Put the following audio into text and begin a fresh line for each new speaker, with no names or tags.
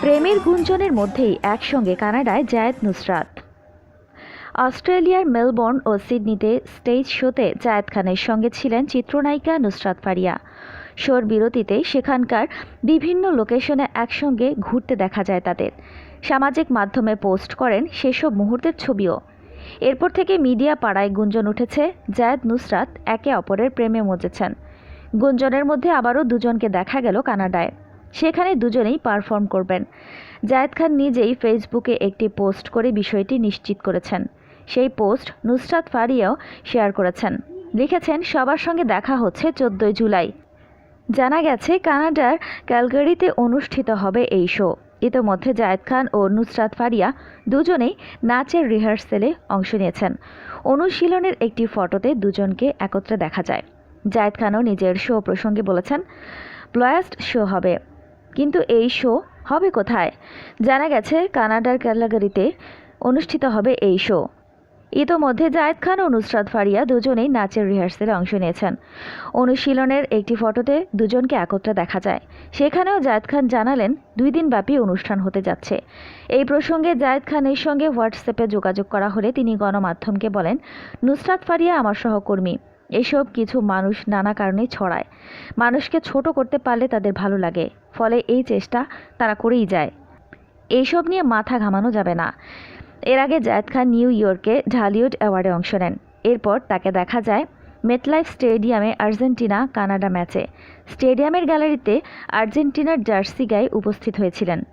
প্রেমের গুঞ্জনের মধ্যেই একসঙ্গে কানাডায় জায়েদ নুসরাত। অস্ট্রেলিয়ার মেলবোর্ন ও সিডনিতে স্টেজ শোতে জায়েদ খানের সঙ্গে ছিলেন চিত্রনায়িকা নুসরাত ফারিয়া। শোর বিরতিতে সেখানকার বিভিন্ন লোকেশনে একসঙ্গে ঘুরতে দেখা যায় তাদের। সামাজিক মাধ্যমে পোস্ট করেন সেসব মুহূর্তের ছবিও। এরপর থেকে মিডিয়া পাড়ায় গুঞ্জন উঠেছে, জায়েদ নুসরাত একে অপরের প্রেমে মজেছেন। গুঞ্জনের মধ্যে আবারও দুজনকে দেখা গেল কানাডায়। সেখানে দুজনেই পারফর্ম করবেন। জায়েদ খান নিজেই ফেসবুকে একটি পোস্ট করে বিষয়টি নিশ্চিত করেছেন। সেই পোস্ট নুসরাত ফারিয়াও শেয়ার করেছেন। লিখেছেন, সবার সঙ্গে দেখা হচ্ছে চোদ্দোই জুলাই। জানা গেছে, কানাডার ক্যালগারিতে অনুষ্ঠিত হবে এই শো। ইতোমধ্যে জায়েদ খান ও নুসরাত ফারিয়া দুজনেই নাচের রিহার্সেলে অংশ নিয়েছেন। অনুশীলনের একটি ফটোতে দুজনকে একত্রে দেখা যায়। জায়েদ খানও নিজের শো প্রসঙ্গে বলেছেন ব্লয়াস্ট শো হবে। কিন্তু এই শো হবে কোথায়? জানা গেছে, কানাডার ক্যালাগারিতে অনুষ্ঠিত হবে এই শো ইতোমধ্যে জায়েদ খান ও নুসরাত ফারিয়া দুজনেই নাচের রিহার্সেলে অংশ নিয়েছেন। অনুশীলনের একটি ফটোতে দুজনকে একত্রে দেখা যায়। সেখানেও জায়েদ খান জানালেন, দুই দিন ব্যাপী অনুষ্ঠান হতে যাচ্ছে। এই প্রসঙ্গে জায়েদ খানের সঙ্গে হোয়াটসঅ্যাপে যোগাযোগ করা হলে তিনি গণমাধ্যমকে বলেন, নুসরাত ফারিয়া আমার সহকর্মী। এসব কিছু মানুষ নানা কারণে ছড়ায়। মানুষকে ছোট করতে পারলে তাদের ভালো লাগে, ফলে এই চেষ্টা তারা করেই যায়। এইসব নিয়ে মাথা ঘামানো যাবে না। এর আগে জায়দ খান নিউ ইয়র্কে ঢালিউড অ্যাওয়ার্ডে অংশ নেন। এরপর তাকে দেখা যায় মেটলাইফ স্টেডিয়ামে আর্জেন্টিনা, কানাডা ম্যাচে। স্টেডিয়ামের গ্যালারিতে আর্জেন্টিনার জার্সি গায়ে উপস্থিত হয়েছিলেন।